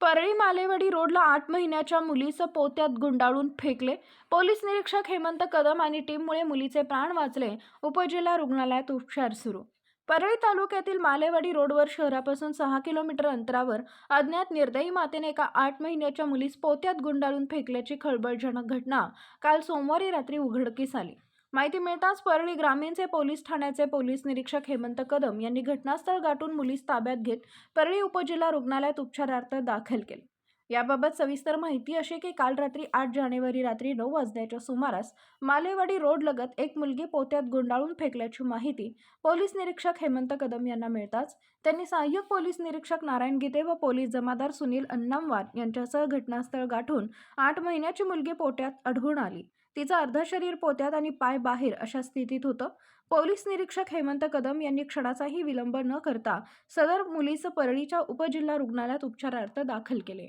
परळी मालेवाडी रोडला आठ महिन्याच्या मुलीचं पोत्यात गुंडाळून फेकले. पोलीस निरीक्षक हेमंत कदम आणि टीममुळे मुलीचे प्राण वाचले. उपजिल्हा रुग्णालयात उपचार सुरू. परळी तालुक्यातील मालेवाडी रोडवर शहरापासून सहा किलोमीटर अंतरावर अज्ञात निर्दयी मातेने एका आठ महिन्याच्या मुलीस पोत्यात गुंडाळून फेकल्याची खळबळजनक घटना काल सोमवारी रात्री उघडकीस आली. माहिती मिळताच परळी ग्रामीणचे पोलीस ठाण्याचे पोलीस निरीक्षक हेमंत कदम यांनी घटनास्थळ गाठून मुलीस ताब्यात घेत परळी उपजिल्हा रुग्णालयात उपचारार्थ दाखल केले. याबाबत सविस्तर माहिती अशी की काल रात्री आठ जानेवारी रात्री नऊ वाजण्याच्या सुमारास मालेवाडी रोड लगत एक मुलगी पोत्यात गुंडाळून फेकल्याची माहिती पोलीस निरीक्षक हेमंत कदम यांना मिळताच त्यांनी सहाय्यक पोलीस निरीक्षक नारायण गीते व पोलीस जमादार सुनील अन्नामवार यांच्यासह घटनास्थळ गाठून आठ महिन्याची मुलगी पोट्यात आढळून आली. तिचं अर्ध शरीर पोत्यात आणि पाय बाहेर अशा स्थितीत होतं. पोलीस निरीक्षक हेमंत कदम यांनी क्षणाचाही विलंब न करता सदर मुलीचं परळीच्या उपजिल्हा रुग्णालयात उपचारार्थ दाखल केले.